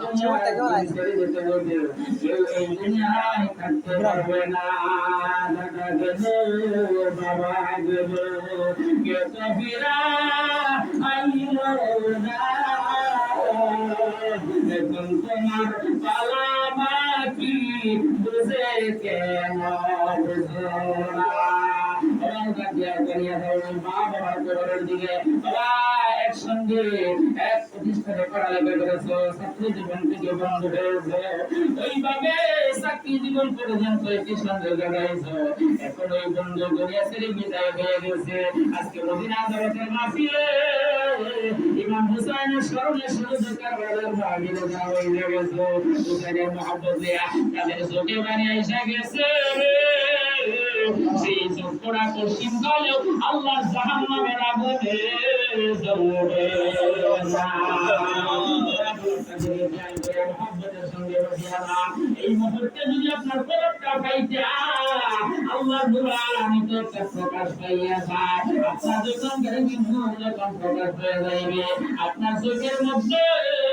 তোমার পালা বাকি বুঝে কেন বুঝো না বাবা দিকে একসঙ্গে এক প্রতিষ্ঠানে পড়ালেখা করেছ ছাত্র জীবন থেকে বন্ধ হয়েছে। ওইভাবে চাকরি জীবন পর্যন্ত একটি সঙ্গে লাগাইছো এখন ওই বন্ধু করিয়া ছেড়ে বিদায় হয়ে গেছে। আজকে মদিনা জগতের মাফিলে ইমাম হুসাইনের স্মরণে শুধু কারবালার ভাগিলে যা হয়ে গেছে। হুসাইনের মহব্বত তাদের চোখে বানিয়ে এসে গেছে। সেই চোখটা পশ্চিম কালেও আল্লাহর জাহান্নামের আগুনে জ্বলবে এই মুহূর্তে যদি আপনার কলবটা পাইতে আল্লাহ আমি তো একটা প্রকাশ পাইয়া যায়। আপনার যখন প্রকাশ হয়ে যাইবে। আপনার চোখের মধ্যে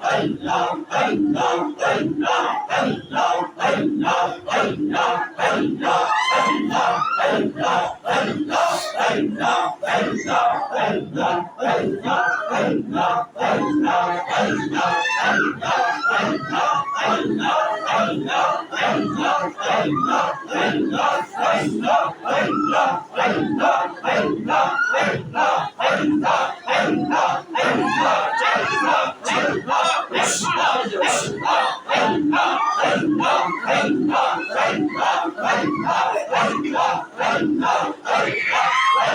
Hey, love, hey, love, hey, love, hey, love, hey, love.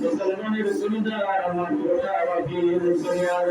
মুসলমানের সুবিধা আমার কোটা আমার বিয়ে চলে যায়